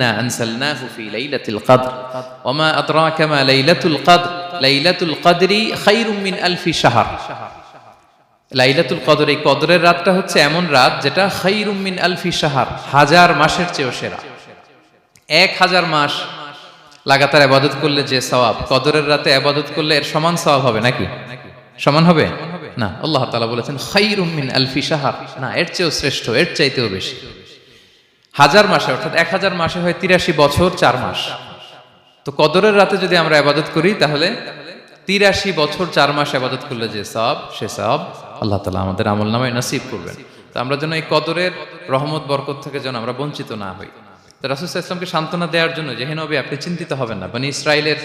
ইন্না আনসালনাহু ফি লাইলাতিল কদর ওয়া মা আদরাকা মা লাইলাতুল কদর লাইলাতুল কদরি খায়রুম মিন আলফি লাইলাতুল কদর এই কদরের রাতটা হচ্ছে এমন রাত যেটা খায়রুম মিন আলফি শাহর হাজার মাসের চেয়েও সেরা। এক হাজার মাস লাগাতার আবাদত করলে যে সওয়াব, কদরের রাতে আবাদত করলে এর সমান সওয়াব হবে নাকি? সমান হবে? না, আল্লাহ তাআলা বলেছেন খায়রুম মিন আলফি শাহর। না, এর চেয়েও শ্রেষ্ঠ, এর চাইতেও বেশি। হাজার মাসে, অর্থাৎ এক হাজার মাসে হয় তিরাশি বছর চার মাস। তো কদরের রাতে যদি আমরা আবাদত করি, তাহলে তিরাশি বছর চার মাস আবাদত করলে যে সব, সে সব আল্লাহ তালা আমাদের আমল নামায় নসিব করবেন। তো আমরা যেন এই কদরের রহমত, বরকত থেকে যেন আমরা বঞ্চিত না হই। তো রাসুল ইসলামকে সান্ত্বনা দেওয়ার জন্য যে নবী, আপনি চিন্তিত হবেন না। মানে ইসরায়েলের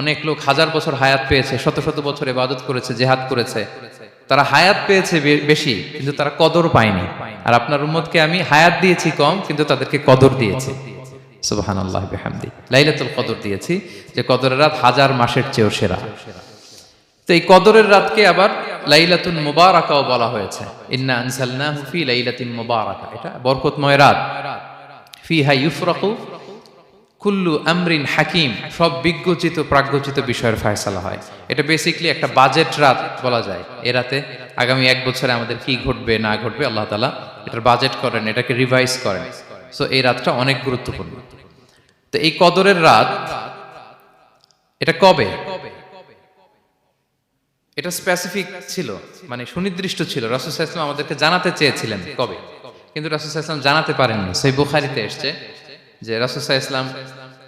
অনেক লোক হাজার বছর হায়াত পেয়েছে, শত শত বছর এবাদত করেছে, জেহাদ করেছে। তারা হায়াত পেয়েছে বেশি, কিন্তু তারা কদর পায়নি। আর আপনার উম্মতকে আমি হায়াত দিয়েছি কম, কিন্তু তাদেরকে কদর দিয়েছি। সুবাহান আল্লাহ বিহামদি। লাইলাতুল কদর দিয়েছি, যে কদরের রাত হাজার মাসের চেয়েও সেরা। তো এই কদরের রাতকে আবার লাইলাতুন মুবারাকাও বলা হয়েছে। ইন্না আনসালনাহু ফি লাইলাতিন মুবারাকা। এটা বরকতময় রাত। ফিহা ইউফরাকু কুল্লু আমরিন হাকিম, সব বিজ্ঞচিত, প্রাজ্ঞচিত বিষয়ের ফয়সালা হয়। এটা বেসিকলি একটা বাজেট রাত বলা যায়। এ রাতে আগামী এক বছরে আমাদের কি ঘটবে, না ঘটবে, আল্লাহ তালা এটার বাজেট করেন, এটাকে রিভাইজ করেন। সো এই রাতটা অনেক গুরুত্বপূর্ণ। তো এই কদরের রাত, এটা কবে? এটা স্পেসিফিক ছিল মানে সুনির্দিষ্ট ছিল। রাসুল ইসলাম আমাদেরকে জানাতে চেয়েছিলেন কবে? কিন্তু রাসুল ইসলাম জানাতে পারেননি। সেই বুখারিতে এসছে যে রাসুল ইসলাম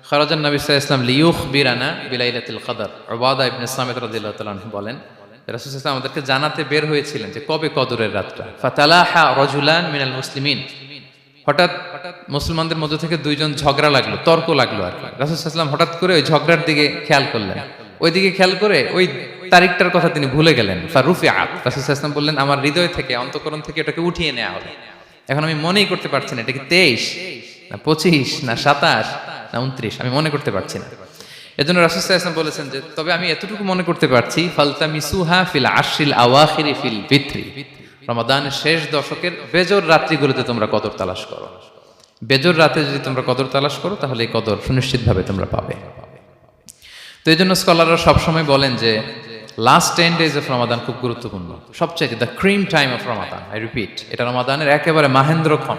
খরাজান নবী ইসলাম লিউখ বিরানা বিলাইলাতুল কদর। ওবাদা ইবনে সামিত রাদিয়াল্লাহু বলেন রাসুল ইসলাম আমাদেরকে জানাতে বের হয়েছিলেন যে কবে কদরের রাতটা। ফাতালাহা রজুলান মিনাল মুসলিমিন। হঠাৎ মুসলমানদের মধ্যে থেকে দুইজন ঝগড়া লাগল, তর্ক লাগল আর কি। রাসুলাম হঠাৎ করে ওই ঝগড়ার দিকে খেয়াল করলেন। ওই দিকে খেয়াল করে ওই তারিখটার কথা তিনি ভুলে গেলেন। ফারুফি আপ রাসুলাম বললেন, আমার হৃদয় থেকে, অন্তকরণ থেকে এটাকে উঠিয়ে নেওয়া হবে এখন আমি মনেই করতে পারছি না, এটা কি তেইশ? না পঁচিশ, না সাতাশ, না উনত্রিশ, আমি মনে করতে পারছি না। এজন্য রাসুলাম বলেছেন যে, তবে আমি এতটুকু মনে করতে পারছি ফালতামি সুহা ফিল আশিল আওয়াখিরি ফিল বিত্রি রমাদানের শেষ দশকের বেজর রাত্রিগুলোতে তোমরা কদর তালাশ করো। বেজর রাতে যদি তোমরা কদর তালাশ করো, তাহলে এই কদর সুনিশ্চিতভাবে তোমরা পাবে। তো এই জন্য স্কলাররা সবসময় বলেন যে last ten days of Ramadan খুব গুরুত্বপূর্ণ। সবচেয়ে the cream time of Ramadan I repeat এটা রমাদানের একেবারে মাহেন্দ্রক্ষণ।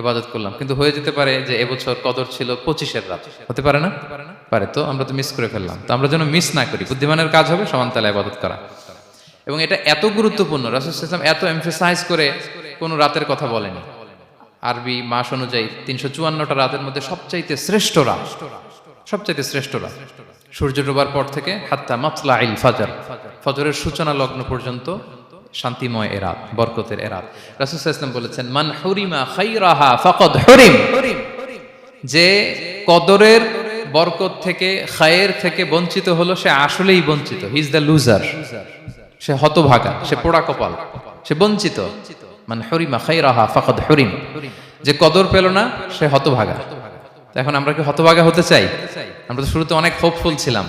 এবাদত করলাম। কিন্তু হয়ে যেতে পারে যে এবছর কদর ছিল পঁচিশের রাত। হতে পারে না? পারে তো, আমরা তো মিস করে ফেললাম। তো আমরা যেন মিস না করি। বুদ্ধিমানের কাজ হবে সমানতালে আবাদত করা। এবং এটা এত গুরুত্বপূর্ণ, রাসুল ইসলাম এত এমফেসাইজ করে কোনো রাতের কথা বলেনি। আরবি মাস অনুযায়ী তিনশো চুয়ান্নটা রাতের মধ্যে সবচাইতে শ্রেষ্ঠ রাত। সবচাইতে শ্রেষ্ঠ রাত। সূর্য ডোবার পর থেকে হাত্তা মাতলা আইল ফাজার। ফজরের সূচনা লগ্ন পর্যন্ত শান্তিময় এরাত, বরকতের এরাত। রাসুল ইসলাম বলেছেন, মান হুরিমা খাইরাহা ফাকদ হুরিম। যে কদরের বরকত থেকে, খায়ের থেকে বঞ্চিত হলো, সে আসলেই বঞ্চিত। হি ইজ দ্য লুজার সে হতভাগা, সে পোড়া কপাল। সে বঞ্চিত। মানে হরিমা খাইরাহা ফকদ হরিম। যে কদর পেল না, সে হতভাগা। এখন আমরা কি হতভাগা হতে চাই? আমরা তো শুরুতে অনেক হোপফুল ছিলাম।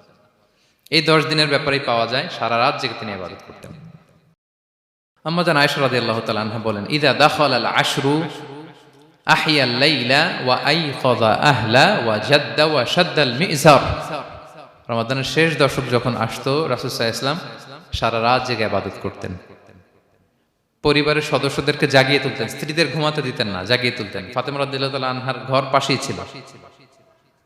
এই দশ দিনের ব্যাপারেই পাওয়া যায়, সারা রাত জেগে তিনি আবাদত করতেন। আম্মা জান রাদি আল্লাহ তালা বলেন, ইদা দাখল আল আশরু আহিয়া লাইলা ওয়া আইখাযা আহলা ওয়া জাদ্দা ওয়া শাদ্দাল মিজার রমাদানের শেষ দশক যখন আসতো, রাসূল ইসলাম সারা রাত জেগে আবাদত করতেন। পরিবারের সদস্যদেরকে জাগিয়ে তুলতেন, স্ত্রীদের ঘুমাতে দিতেন না, জাগিয়ে তুলতেন। ফাতেমা রাদিয়াল্লাহু তাআলা আনহার ঘর পাশেই ছিল।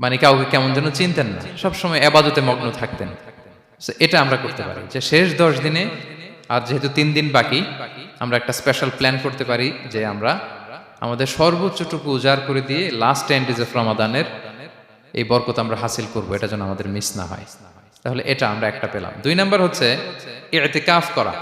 মানে কাউকে কেমন যেন চিনতেন না। সবসময় আবাদতে মগ্ন থাকতেন। এটা আমরা করতে পারি। যে শেষ দশ দিনে, আর যেহেতু তিন দিন বাকি, আমরা একটা স্পেশাল প্ল্যান করতে পারি যে আমরা আমাদের সর্বোচ্চটুকু উজাড় করে দিয়ে লাস্ট টেন ডেজ অফ রমাদানের এই বরকত আমরা হাসিল করব, এটা যেন আমাদের মিস না হয়। তাহলে এটা আমরা একটা পেলাম। দুই নাম্বার হচ্ছে, এতেকাফ করা।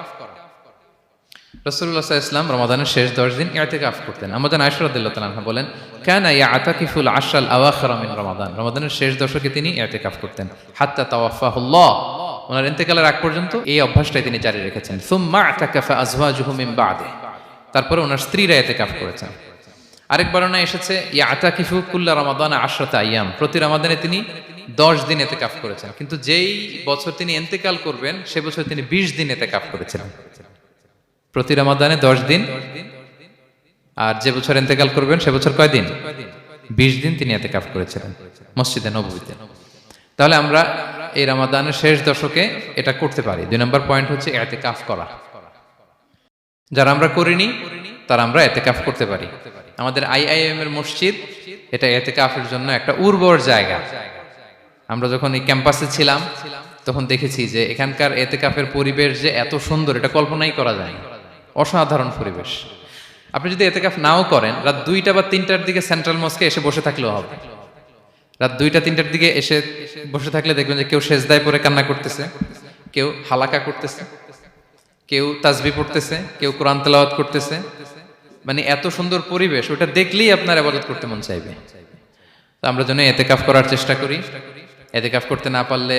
রসুল্লাহ ইসলাম রমাদানের শেষ দশ দিন এতেকাফ করতেন। আমাদের আয়সরাদ্দাহ তালাহা বলেন, কেন ইয়া আতাকিফুল আশাল আওয়াখরামিন রমাদান। রমাদানের শেষ দশকে তিনি এতেকাফ করতেন। হাত্তা তাওয়াফাহুল্লাহ। ওনার ইন্তেকালের আগ পর্যন্ত এই অভ্যাসটাই তিনি জারি রেখেছেন। সুম্মা আতাকাফা আজওয়াজুহু মিন বাদে। তারপরে ওনার স্ত্রীরা এতেকাফ করেছেন। আরেক বর্ণনা এসেছে ইয়া আতাকিফু কুল্লা রমাদান আশরাতা আয়াম প্রতি রমাদানে তিনি দশ দিন এতে কাফ করেছেন। কিন্তু যেই বছর তিনি এন্তেকাল করবেন, সে বছর তিনি বিশ দিন এতে কাফ করেছিলেন। প্রতি রমাদানে দশ দিন। আর যে বছর এন্তেকাল করবেন সে বছর কয় দিন? বিশ দিন তিনি এতে কাফ করেছিলেন মসজিদে নবীতে তাহলে আমরা এই রামাদানের শেষ দশকে এটা করতে পারি। দুই নম্বর পয়েন্ট হচ্ছে এতে কাফ করা। যারা আমরা করিনি, তারা আমরা এতে কাফ করতে পারি। আমাদের আইআইএম এর মসজিদ, এটা এতে কাফের জন্য একটা উর্বর জায়গা। আমরা যখন এই ক্যাম্পাসে ছিলাম, তখন দেখেছি যে এখানকার এতে কাফের পরিবেশ যে এত সুন্দর, এটা কল্পনাই করা যায় না। অসাধারণ পরিবেশ। আপনি যদি এতেকাফ নাও করেন, রাত দুইটা বা তিনটার দিকে সেন্ট্রাল মস্কে এসে বসে থাকলেও হবে। রাত দুইটা, তিনটার দিকে এসে বসে থাকলে দেখবেন যে কেউ সেজদায় পরে কান্না করতেছে, কেউ হালাকা করতেছে, কেউ তাজবি পড়তেছে, কেউ কোরআন তেলাওয়াত করতেছে। মানে এত সুন্দর পরিবেশ, ওটা দেখলেই আপনার আবাদত করতে মন চাইবে। তো আমরা যেন এতেকাফ করার চেষ্টা করি। এতেকাফ করতে না পারলে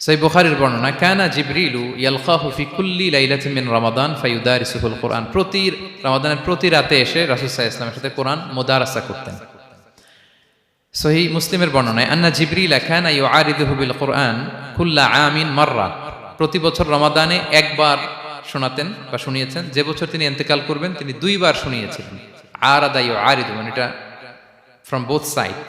সেই বুখারীর বর্ণনা, কানা জিবরিলু ইয়ালকাহু ফি কুল্লি লাইলাতিন মিন রমাদান ফায়ুদারিসুহুল কোরআন। প্রতি রমাদানের প্রতি রাতে এসে সাল্লাল্লাহু ইসলামের সাথে কোরআন মুদারাসা করতেন। সহি মুসলিমের বর্ণনায়, আন্না জিবরিল কানা ইউআরিদুহু বিল কোরআন কুল্লা আমিন মাররা। প্রতি বছর রমাদানে একবার শোনাতেন বা শুনিয়েছেন। যে বছর তিনি ইন্তেকাল করবেন, তিনি দুইবার শুনিয়েছিলেন। আর আদা ইউআরিদু মানে এটা ফ্রম বোথ সাইড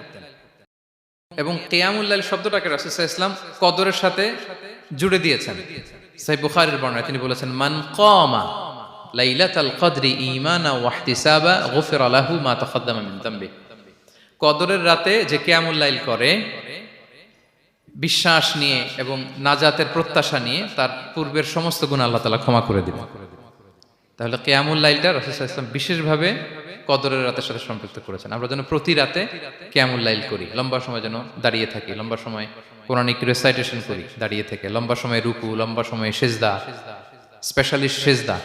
এবং কেয়ামুল্লাহ শব্দটাকে রাসুসাহ ইসলাম কদরের সাথে জুড়ে দিয়েছেন। সাই বুখারের বর্ণায় তিনি বলেছেন, মান কমা আলাহু কদরের রাতে যে কিয়ামুল করে, বিশ্বাস নিয়ে এবং নাজাতের প্রত্যাশা নিয়ে তার পূর্বের সমস্ত গুণ আল্লাহ তালা ক্ষমা করে দিবেন। তাহলে কেয়ামুল লাইলটা রসুল ইসলাম বিশেষভাবে কদরের রাতের সাথে সম্পৃক্ত করেছেন। আমরা যেন প্রতি রাতে কেয়ামুল লাইল করি, লম্বা সময় যেন দাঁড়িয়ে থাকি, লম্বা সময় কোরআনিক রেসাইটেশন করি, দাঁড়িয়ে থেকে, লম্বা সময় রুকু, লম্বা সময় সেজদা স্পেশালিস্ট সেজদা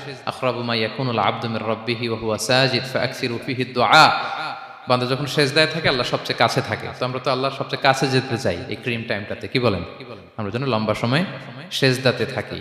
যখন থাকে, আল্লাহ সবচেয়ে কাছে থাকে। আমরা তো সবচেয়ে কাছে যেতে চাই এই ক্রিম টাইমটাতে, কি বলেন? আমরা যেন লম্বা সময় সেজদাতে থাকি।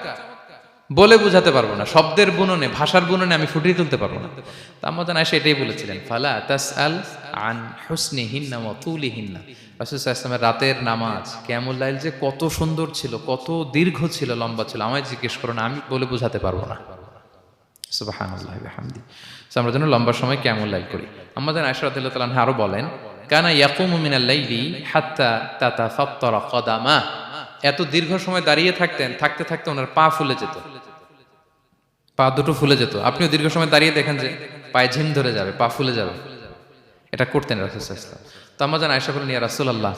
বলে বোঝাতে পারব না শব্দের বুননে ভাষার বুননে আমি ফুটিয়ে তুলতে পারব না। তা আমাদের আয়সা এটাই বলেছিলেন ফালা তাস আল আন হুসনি হিন্না মতুলি তুলি হিন্না রাসুসাল্লামের রাতের নামাজ ক্যামুল্লাইল যে কত সুন্দর ছিল কত দীর্ঘ ছিল লম্বা ছিল আমায় জিজ্ঞেস করো না আমি বলে বোঝাতে পারব না। So, আমরা যেন লম্বা সময় কেমন লাইল করি। আমাদের তালান আরও বলেন কানা ইয়াকুমু মিনাল লাইলি হাত্তা তাতা ফাত্তারা কদামা। এত দীর্ঘ সময় দাঁড়িয়ে থাকতেন থাকতে থাকতে ওনার পা ফুলে যেত। পা দুটো ফুলে যেত। আপনিও দীর্ঘ সময় দাঁড়িয়ে দেখেন যে পায়ে ঝিম ধরে যাবে, পা ফুলে যাবে। এটা করতেন রাসুল ইসলাম তো আমাদের আয়সা বলেন ইয়া রাসূলুল্লাহ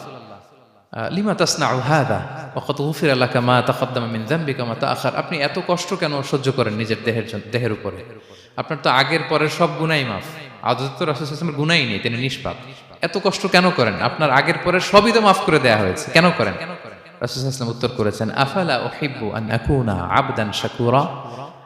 লিমা তাসনাউ হাদা? ওয়াকাদ গুফিরা লাকা মা তাকদ্দামা মিন যামবিকা মা তাআখার? আপনি এত কষ্ট কেন সহ্য করেন নিজের দেহের জন্য, দেহের উপরে? আপনার তো আগের পরের সব গুনাই মাফ। আদত রাসূল সাল্লাল্লাহু গুনাই নেই, তিনি নিষ্পাপ। এত কষ্ট কেন করেন? আপনার আগের পরের সবই তো মাফ করে দেয়া হয়েছে, কেন করেন? রাসূল সাল্লাল্লাহু উত্তর করেছেন, আফালা উহিব্বু আন আকুনা আবদান শাকুরা?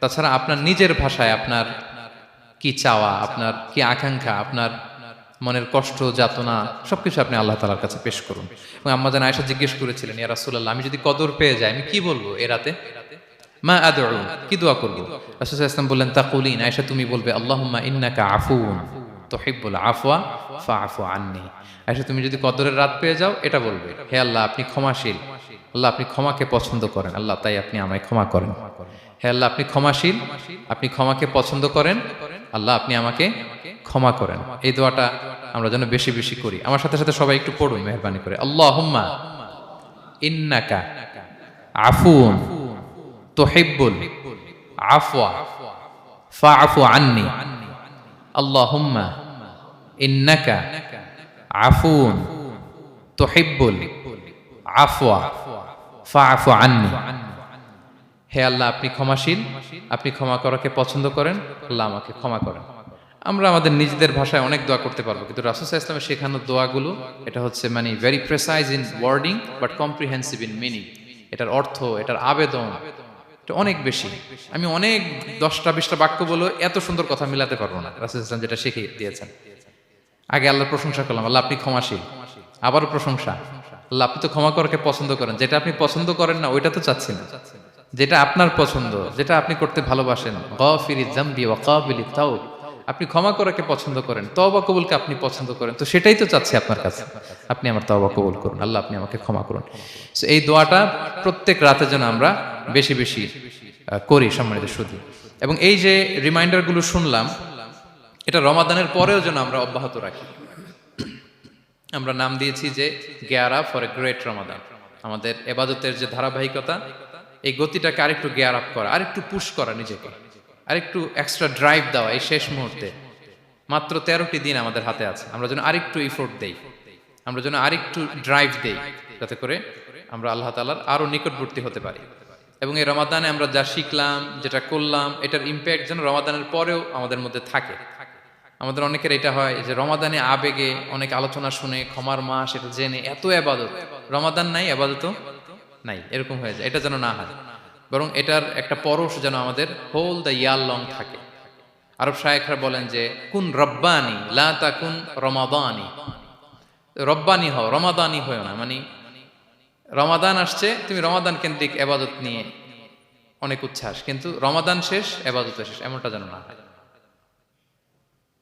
তাছাড়া আপনার নিজের ভাষায় আপনার কি চাওয়া, আপনার কি আকাঙ্ক্ষা, আপনার মনের কষ্ট, যাতনা, সবকিছু আপনি আল্লাহ তালার কাছে পেশ করুন। এবং আম্মা যেন আয়সা জিজ্ঞেস করেছিলেন, ইয়া রাসূলুল্লাহ, আমি যদি কদর পেয়ে যাই, আমি কি বলব এ রাতে? মা আদউ, কি দোয়া করব? রাসূল ইসলাম বললেন, তাকুলিন আয়সা তুমি বলবে, আল্লাহুম্মা ইন্নাকা আফুন তুহিব্বুল আফওয়া ফাআফু আন্নি। আয়সা তুমি যদি কদরের রাত পেয়ে যাও, এটা বলবে, হে আল্লাহ, আপনি ক্ষমাশীল আল্লাহ আপনি ক্ষমাকে পছন্দ করেন। আল্লাহ তাই আপনি আমায় ক্ষমা করেন। হে আল্লাহ, আপনি ক্ষমাশীল। আপনি ক্ষমাকে পছন্দ করেন। আল্লাহ, আপনি আমাকে ক্ষমা করেন। এই দোয়াটা আমরা যেন বেশি বেশি করি। আমার সাথে সাথে সবাই একটু পড়ুন, মেহরবানি করে। আল্লাহ হুম্মা ইন্নাকা আফুন তুহিব্বুল আফওয়া ফাআফু আন্নি। আল্লাহুম্মা ইন্নাকা আফুন তুহিব্বুল আফওয়া। ফাআফু আন্নি। হে আল্লাহ, আপনি ক্ষমাশীল। আপনি ক্ষমা করাকে পছন্দ করেন, আল্লাহ আমাকে ক্ষমা করেন। আমরা আমাদের নিজেদের ভাষায় অনেক দোয়া করতে পারব, কিন্তু রাসুল ইসলামের শেখানো দোয়াগুলো, এটা হচ্ছে মানে very precise in wording but comprehensive in meaning এটার অর্থ, এটার আবেদন, এটা অনেক বেশি। আমি অনেক দশটা বিশটা বাক্য বলে এত সুন্দর কথা মিলাতে পারব না, রাসুল ইসলাম যেটা শিখিয়ে দিয়েছেন। আগে আল্লাহর প্রশংসা করলাম, আল্লাহ আপনি ক্ষমাশীল। আবারও প্রশংসা। আল্লাহ আপনি তো ক্ষমা করাকে পছন্দ করেন। যেটা আপনি পছন্দ করেন না, ওইটা তো চাচ্ছি না যেটা আপনার পছন্দ, যেটা আপনি করতে ভালোবাসেন। তাও আপনি ক্ষমা করাকে পছন্দ করেন, তওবা কবুলকে আপনি পছন্দ করেন, তো সেটাই তো চাচ্ছি আপনার কাছে। আপনি আমার তওবা কবুল করুন, আল্লাহ আপনি আমাকে ক্ষমা করুন। এই দোয়াটা প্রত্যেক রাতে যেন আমরা বেশি বেশি করি সম্মানিত শুধু এবং এই যে রিমাইন্ডারগুলো শুনলাম, এটা রমাদানের পরেও যেন আমরা অব্যাহত রাখি। আমরা নাম দিয়েছি যে গেয়ারা ফর এ গ্রেট রমাদান আমাদের এবাদতের যে ধারাবাহিকতা, এই গতিটাকে আরেকটু গেয়ার আপ করা, আরেকটু পুশ করা নিজেকে। আরেকটু এক্সট্রা ড্রাইভ দেওয়া এই শেষ মুহূর্তে। মাত্র তেরোটি দিন আমাদের হাতে আছে। আমরা যেন আরেকটু ইফোর্ট দেই। আমরা যেন আরেকটু ড্রাইভ দেই, যাতে করে আমরা আল্লাহ তালার আরও নিকটবর্তী হতে পারি। এবং এই রমাদানে আমরা যা শিখলাম, যেটা করলাম, এটার ইম্প্যাক্ট যেন রমাদানের পরেও আমাদের মধ্যে থাকে। আমাদের অনেকের এটা হয় যে রমাদানে আবেগে অনেক আলোচনা শুনে, ক্ষমার মাস এটা জেনে এত আবাদত। রমাদান নাই, আবাদত নাই, এরকম হয়ে যায়। এটা যেন না হয়। বরং এটার একটা পরশ যেন আমাদের হোল দ্য ইয়ার লং থাকে। আরব শায়েখরা বলেন যে, কুন রব্বানি, লা তা কুন রমাদানি রব্বানি হও, রমাদানি হয়েও না। মানে রমাদান আসছে, তুমি রমাদান কেন্দ্রিক এবাদত নিয়ে অনেক উচ্ছ্বাস। কিন্তু রমাদান শেষ এবাদত শেষ, এমনটা যেন না হয়।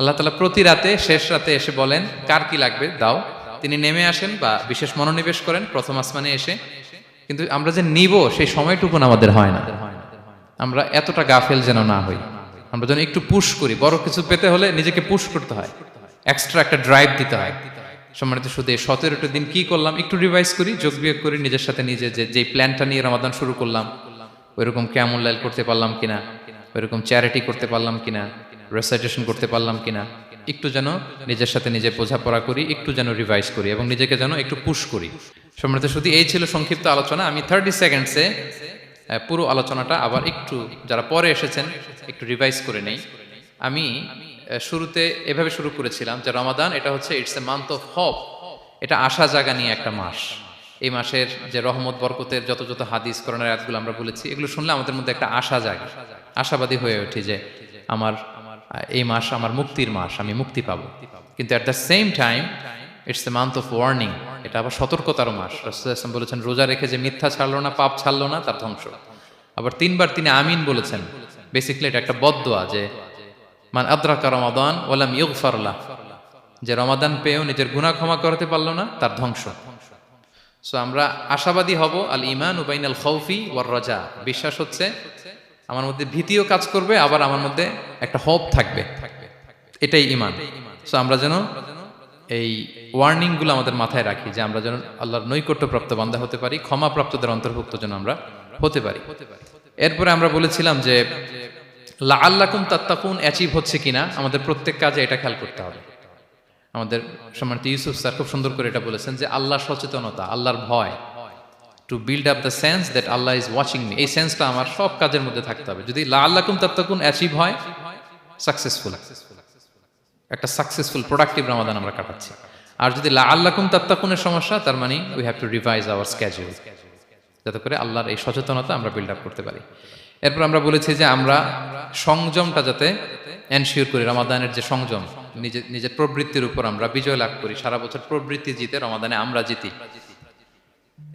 আল্লাহ তালা প্রতি রাতে, শেষ রাতে এসে বলেন, কার কি লাগবে? দাও। তিনি নেমে আসেন বা বিশেষ মনোনিবেশ করেন, প্রথম আসমানে এসে। কিন্তু আমরা যে নিব, সেই সময়টুকুন আমাদের হয় না। আমরা এতটা গাফেল যেন না হই। আমরা যেন একটু পুশ করি। বড় কিছু পেতে হলে নিজেকে পুশ করতে হয়। এক্সট্রা একটা ড্রাইভ দিতে হয়। সম্মানিত শুধু সতেরোটা দিন কি করলাম? একটু রিভাইজ করি, যোগ বিয়োগ করি, নিজের সাথে নিজে যে যে প্ল্যানটা নিয়ে রমাদান শুরু করলাম, ওইরকম কেমন লাইল করতে পারলাম কিনা? ওইরকম চ্যারিটি করতে পারলাম কিনা? রেসাইটেশন করতে পারলাম কিনা, একটু যেন নিজের সাথে নিজে বোঝাপড়া করি, একটু যেন রিভাইজ করি এবং নিজেকে যেন একটু পুশ করি। সম্মানিত শুধু এই ছিল সংক্ষিপ্ত আলোচনা। আমি থার্টি সেকেন্ডসে পুরো আলোচনাটা আবার একটু যারা পরে এসেছেন, একটু রিভাইজ করে নেই। আমি শুরুতে এভাবে শুরু করেছিলাম যে রমাদান, এটা হচ্ছে it's a month of hope এটা আশা জাগা নিয়ে একটা মাস। এই মাসের যে রহমত, বরকতের যত যত হাদিস করোনার আয়াতগুলো আমরা বলেছি, এগুলো শুনলে আমাদের মধ্যে একটা আশা জাগে। আশাবাদী হয়ে ওঠে যে আমার এই মাস আমার মুক্তির মাস, আমি মুক্তি পাবো। কিন্তু at the same time it's a month of warning এটা আবার সতর্কতার মাস। রসুলাম বলেছেন, রোজা রেখে যে মিথ্যা ছাড়লো না, পাপ ছাড়লো না, তার ধ্বংস। আবার তিনবার তিনি আমিন বলেছেন। বেসিক্যালি এটা একটা বদোয়া যে, মান আদ্রাকা রমাদান ওলাম ইউগফারলা যে রমাদান পেয়েও নিজের গুনাহ ক্ষমা করতে পারল না, তার ধ্বংস। সো আমরা আশাবাদী হব আল ইমান উবাইন আল খৌফি ওয়ার রাজা বিশ্বাস হচ্ছে আমার মধ্যে ভীতিও কাজ করবে, আবার আমার মধ্যে একটা হোপ থাকবে। এটাই ইমান। সো আমরা যেন এই ওয়ার্নিংগুলো আমাদের মাথায় রাখি যে আমরা যেন আল্লাহর নৈকট্যপ্রাপ্ত বান্ধা হতে পারি, ক্ষমাপ্রাপ্তদের অন্তর্ভুক্ত যেন আমরা হতে পারি। এরপরে আমরা বলেছিলাম যে লা আল্লাকুম তাত্তাকুন অ্যাচিভ হচ্ছে কিনা? আমাদের প্রত্যেক কাজে এটা খেয়াল করতে হবে। আমাদের সম্মানিত ইউসুফ স্যার খুব সুন্দর করে এটা বলেছেন যে, আল্লাহ সচেতনতা, আল্লাহর ভয় to build up the sense that Allah is watching me এই সেন্সটা আমার সব কাজের মধ্যে থাকতে হবে। যদি লা আল্লাকুম তাত্তাকুন অ্যাচিভ হয় সাকসেসফুল একটা সাকসেসফুল প্রোডাক্টিভ রমাদান আমরা কাটাচ্ছি। আর যদি লা আল্লাকুম তাত্তাকুনের সমস্যা, তার মানে we have to revise our schedule যাতে করে আল্লাহর এই সচেতনতা আমরা বিল্ড আপ করতে পারি। এরপর আমরা বলেছি যে আমরা সংযমটা যাতে এনশিওর করি রমাদানের যে সংযম নিজের নিজের প্রবৃত্তির উপর আমরা বিজয় লাভ করি। সারা বছর প্রবৃত্তি জিতে রমাদানে আমরা জিতি।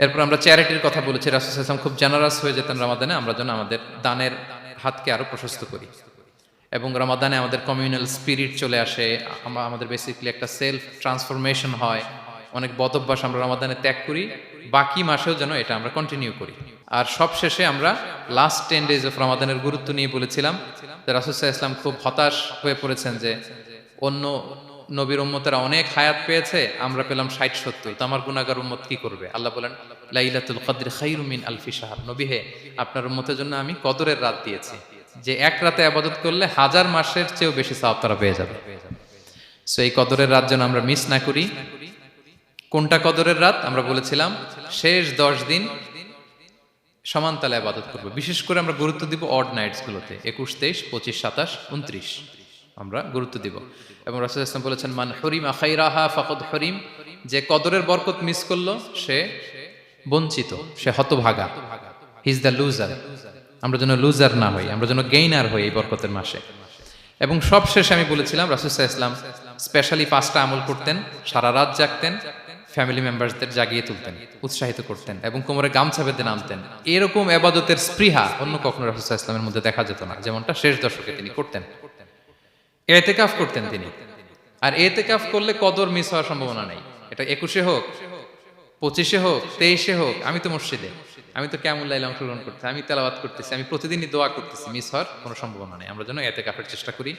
এরপর আমরা চ্যারিটির কথা বলেছি রাসুসাম খুব জেনারাস হয়ে যেতেন রমাদানে, আমরা যেন আমাদের দানের হাতকে আরও প্রশস্ত করি। এবং রমাদানে আমাদের কমিউনাল স্পিরিট চলে আসে, আমরা, আমাদের বেসিক্যালি একটা সেলফ ট্রান্সফরমেশন হয়, অনেক বদভ্যাস আমরা রমাদানে ত্যাগ করি, বাকি মাসেও যেন এটা আমরা কন্টিনিউ করি। আর সব শেষে আমরা লাস্ট টেন ডেজ অফ রমাদানের গুরুত্ব নিয়ে বলেছিলাম রাসুসাহ ইসলাম খুব হতাশ হয়ে পড়েছেন যে অন্য নবীর উম্মতেরা অনেক হায়াত পেয়েছে, আমরা পেলাম ষাট, সত্তর। তো আমার গুণাগার উম্মত কি করবে? আল্লাহ বলেন, লাইলাতুল কদর খাইরুমিন আলফি সাহাব নবী হে, আপনার উম্মতের জন্য আমি কদরের রাত দিয়েছি। যে এক রাতে আবাদত করলে হাজার মাসের চেয়েও বেশি সওয়াব তারা পেয়ে যাবে। সো এই কদরের রাত যেন আমরা মিস না করি। কোনটা কদরের রাত? আমরা বলেছিলাম, শেষ দশ দিন সমান তালে আবাদত করব। বিশেষ করে আমরা গুরুত্ব দিব অড নাইটস গুলোতে, একুশ, তেইশ, পঁচিশ, সাতাশ, উনত্রিশ। আমরা গুরুত্ব দিব। এবং রাসুল ইসলাম বলেছেন, মান হরিম আখাইরাহা ফাকদ হরিম যে কদরের বরকত মিস করল, সে বঞ্চিত, সে হতভাগা। হিজ দ্য লুজার আমরা যেন লুজার না হই, আমরা যেন গেইনার হই এই বরকতের মাসে। এবং সব শেষে আমি বলেছিলাম রাসুসাহ ইসলাম স্পেশালি পাঁচটা আমল করতেন, সারা রাত জাগতেন ফ্যামিলি মেম্বারসদের জাগিয়ে তুলতেন, উৎসাহিত করতেন, এবং কোমরে গামছা বেঁধে নামতেন। এরকম এবাদতের স্পৃহা অন্য কখনো রাসুসাহ ইসলামের মধ্যে দেখা যেত না, যেমনটা শেষ দশকে তিনি করতেন। এতেকাফ করতেন তিনি। আর এতেকাফ করলে কদর মিস হওয়ার সম্ভাবনা নেই। এটা একুশে হোক, পঁচিশে হোক, তেইশে হোক, আমি তো মসজিদে। আমি তো কেমন লাইলে অংশগ্রহণ করতেছি আমি তেলাবাদ করতেছি, আমি প্রতিদিনই দোয়া করতেছি, মিস হওয়ার কোনো সম্ভাবনা নেই। আমরা যেন এতে কাপের চেষ্টা করি।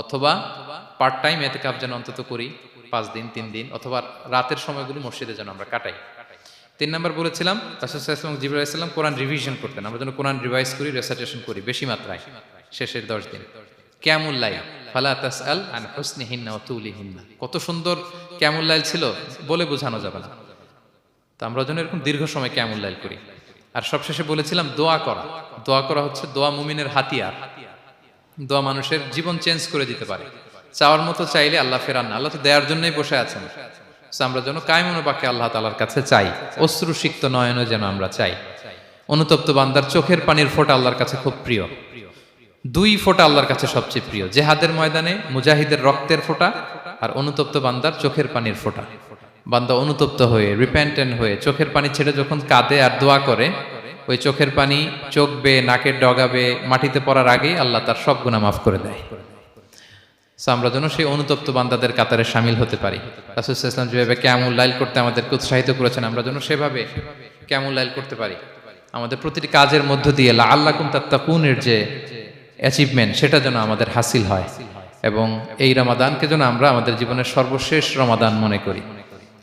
অথবা পার্ট টাইম এতে কাপ যেন অন্তত করি, পাঁচ দিন, তিন দিন, অথবা রাতের সময়গুলো মসজিদে যেন আমরা কাটাই। তিন নম্বর বলেছিলাম রাসুসাল্লাম জিবুল ইসলাম কোরআন রিভিশন করতেন। আমরা যেন কোরআন রিভাইজ করি রেসাইটেশন করি, বেশি মাত্রায়, শেষের দশ দিন। কেমন লাই কত সুন্দর কেমন লাইল ছিল বলে বোঝানো যাবে না। তো আমরা যেন এরকম দীর্ঘ সময় কেমন লাইল করি। আর সবশেষে বলেছিলাম দোয়া করা। দোয়া করা হচ্ছে দোয়া মুমিনের হাতিয়ার। দোয়া মানুষের জীবন চেঞ্জ করে দিতে পারে। চাওয়ার মতো চাইলে আল্লাহ ফেরান না। আল্লাহ তো দেওয়ার জন্যই বসে আছেন। আমরা যেন কায়মনো বাক্যে আল্লাহ তালার কাছে চাই। অশ্রু সিক্ত নয়নে যেন আমরা চাই। অনুতপ্ত বান্দার চোখের পানির ফোঁটা আল্লাহর কাছে খুব প্রিয়। দুই ফোঁটা আল্লাহর কাছে সবচেয়ে প্রিয়। জেহাদের ময়দানে মুজাহিদের রক্তের ফোঁটা আর অনুতপ্ত বান্দার চোখের পানির ফোঁটা। বান্দা অনুতপ্ত হয়ে রিপেন্টেন্ট হয়ে, চোখের পানি ছেড়ে যখন কাঁদে আর দোয়া করে, ওই চোখের পানি চোখ নাকের ডগাবে, মাটিতে পড়ার আগেই আল্লাহ তার সব গুণা মাফ করে দেয়। আমরা যেন সেই অনুতপ্ত বান্দাদের কাতারে সামিল হতে পারি। রাসুলাম যেভাবে ক্যামুল লাইল করতে আমাদেরকে উৎসাহিত করেছেন, আমরা যেন সেভাবে ক্যামুল লাইল করতে পারি। আমাদের প্রতিটি কাজের মধ্য দিয়ে আল্লাহ কুম তাত্তাকুনের যে অ্যাচিভমেন্ট সেটা যেন আমাদের হাসিল হয়। এবং এই রমাদানকে যেন আমরা আমাদের জীবনের সর্বশেষ রমাদান মনে করি।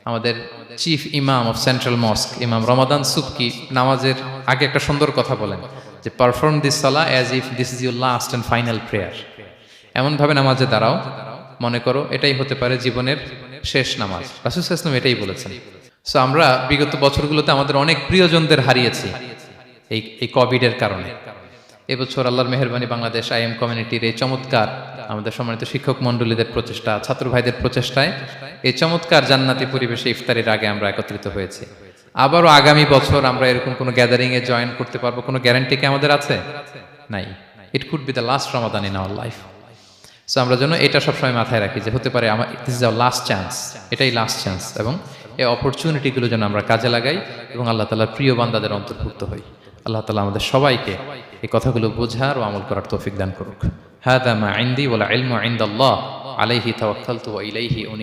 আমাদের চিফ ইমাম অফ সেন্ট্রাল মস্ক ইমাম রমাদান সুবকি নামাজের আগে একটা সুন্দর কথা বলেন যে perform this salah as if this is your last and final prayer এমনভাবে নামাজে দাঁড়াও, মনে করো এটাই হতে পারে জীবনের শেষ নামাজ। রাসুল ইসলাম এটাই বলেছেন। সো আমরা বিগত বছরগুলোতে আমাদের অনেক প্রিয়জনদের হারিয়েছি এই এই কোভিডের কারণে। এবছর আল্লাহর মেহরবানি বাংলাদেশ আইএম কমিউনিটির এই চমৎকার আমাদের সম্মানিত শিক্ষক মণ্ডলীদের প্রচেষ্টা, ছাত্র ভাইদের প্রচেষ্টায় এই চমৎকার জান্নাতি পরিবেশে ইফতারের আগে আমরা একত্রিত হয়েছি। আবারও আগামী বছর আমরা এরকম কোনো গ্যাদারিংয়ে জয়েন করতে পারব? কোনো গ্যারান্টি কি আমাদের আছে? নাই। It could be the last Ramadan in our life so আমরা যেন এটা সবসময় মাথায় রাখি যে হতে পারে আমার it is our last chance এটাই লাস্ট চান্স এবং এই অপরচুনিটিগুলো যেন আমরা কাজে লাগাই এবং আল্লাহ তালার প্রিয় বান্দাদের অন্তর্ভুক্ত হই। আল্লাহ তালা আমাদের সবাইকে এই কথাগুলো বোঝার ও আমল করার তৌফিক দান করুক। হাদা মা ইন্দি ওয়ালা ইলমু ইনদাল্লাহ আলাইহি তাওয়াক্কালতু আলাইকুম।